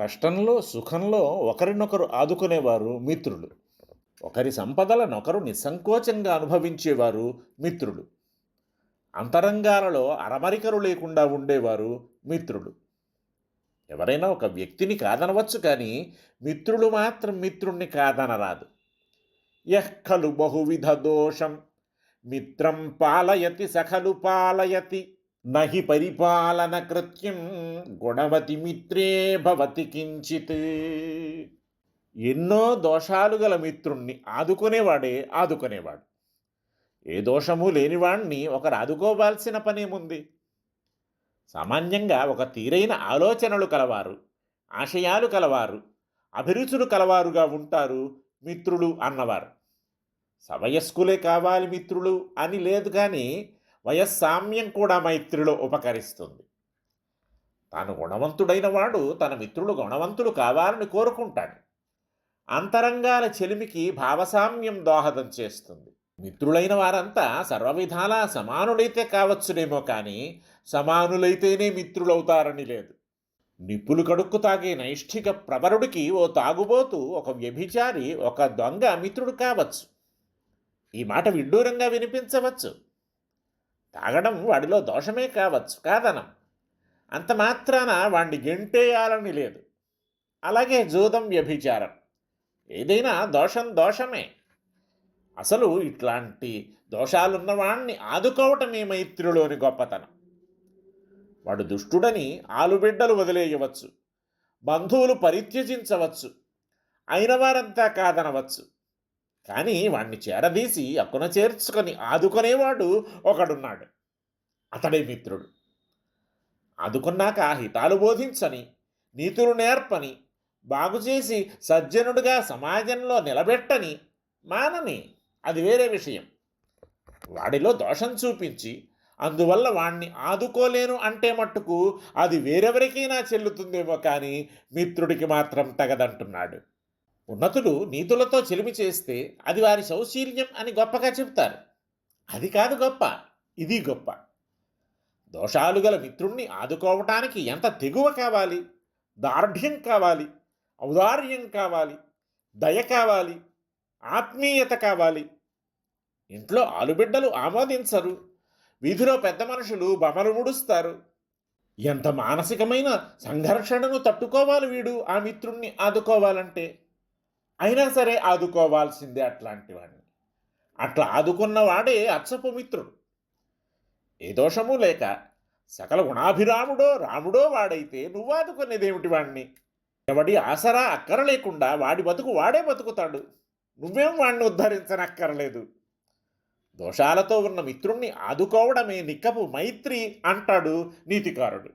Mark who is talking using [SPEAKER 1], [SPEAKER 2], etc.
[SPEAKER 1] కష్టంలో సుఖంలో ఒకరినొకరు ఆదుకునేవారు మిత్రులు. ఒకరి సంపదలనొకరు నిస్సంకోచంగా అనుభవించేవారు మిత్రులు. అంతరంగాలలో అరమరికలు లేకుండా ఉండేవారు మిత్రులు. ఎవరైనా ఒక వ్యక్తిని కాదనవచ్చు కానీ మిత్రులు మాత్రం మిత్రుణ్ణి కాదనరాదు. యః ఖలు బహువిధ దోషం. మిత్రం పాలయతి సఖలు పాలయతి. నహి పరిపాలన కృత్యం గుణవతి మిత్రే భవతి కించిత్. ఎన్నో దోషాలు గల మిత్రుణ్ణి ఆదుకునేవాడే ఆదుకునేవాడు. ఏ దోషము లేనివాణ్ణి ఒకరు ఆదుకోవాల్సిన పనేముంది? సామాన్యంగా ఒక తీరైన ఆలోచనలు కలవారు ఆశయాలు కలవారు అభిరుచులు కలవారుగా ఉంటారు మిత్రులు అన్నవారు. సవయస్కులే కావాలి మిత్రులు అని లేదు కానీ వయస్సామ్యం కూడా మైత్రిలో ఉపకరిస్తుంది. తాను గుణవంతుడైన వాడు తన మిత్రులు గుణవంతులు కావాలని కోరుకుంటాడు. అంతరంగాల చెలిమికి భావసామ్యం దోహదం చేస్తుంది. మిత్రులైన వారంతా సర్వవిధాలా సమానులైతే కావచ్చునేమో కానీ సమానులైతేనే మిత్రులవుతారని లేదు. నిప్పులు కడుక్కు తాగే నైష్ఠిక ప్రవరుడికి ఓ తాగుబోతు ఒక వ్యభిచారి ఒక దొంగ మిత్రుడు కావచ్చు. ఈ మాట విడ్డూరంగా వినిపించవచ్చు. తాగడం వాడిలో దోషమే కావచ్చు కాదనం. అంత మాత్రాన వాణ్ణి గెంటేయాలని లేదు. అలాగే జూదం వ్యభిచారం. ఏదైనా దోషం దోషమే. అసలు ఇట్లాంటి దోషాలున్న వాణ్ణి ఆదుకోవటమే మైత్రిలోని గొప్పతనం. వాడు దుష్టుడని ఆలుబిడ్డలు వదిలేయవచ్చు. బంధువులు పరిత్యజించవచ్చు. అయిన వారంతా కాదనవచ్చు. కానీ వాణ్ణి చేరదీసి అక్కున చేర్చుకొని ఆదుకునేవాడు ఒకడున్నాడు. అతడే మిత్రుడు. ఆదుకున్నాక హితాలు బోధించని నీతులు నేర్పని బాగుచేసి సజ్జనుడిగా సమాజంలో నిలబెట్టని మానని. అది వేరే విషయం. వాడిలో దోషం చూపించి అందువల్ల వాణ్ణి ఆదుకోలేను అంటే మట్టుకు అది వేరెవరికైనా చెల్లుతుందేమో కానీ మిత్రుడికి మాత్రం తగదంటున్నాడు. ఉన్నతులు నీతులతో చెలిమి చేస్తే అది వారి సౌశీల్యం అని గొప్పగా చెబుతారు. అది కాదు గొప్ప ఇది గొప్ప. దోషాలు గల మిత్రుణ్ణి ఆదుకోవటానికి ఎంత తెగువ కావాలి? దార్ఢ్యం కావాలి? ఔదార్యం కావాలి? దయ కావాలి? ఆత్మీయత కావాలి? ఇంట్లో ఆలుబిడ్డలు ఆమోదించరు. వీధిలో పెద్ద మనుషులు బమలు ముడుస్తారు ఎంత మానసికమైన సంఘర్షణను తట్టుకోవాలి వీడు ఆ మిత్రుణ్ణి ఆదుకోవాలంటే? అయినా సరే ఆదుకోవాల్సిందే అట్లాంటి వాడిని అట్లా ఆదుకున్నవాడే అచ్చపు మిత్రుడు ఏ దోషము లేక సకల గుణాభిరాముడో రాముడో వాడైతే నువ్వు ఆదుకునేదేమిటి వాణ్ణి? ఎవడి ఆసరా అక్కర లేకుండా వాడి బతుకు వాడే బతుకుతాడు. నువ్వేం వాణ్ణి ఉద్ధరించనక్కర్లేదు. దోషాలతో ఉన్న మిత్రుణ్ణి ఆదుకోవడమే నిక్కపు మైత్రి అంటాడు నీతికారుడు.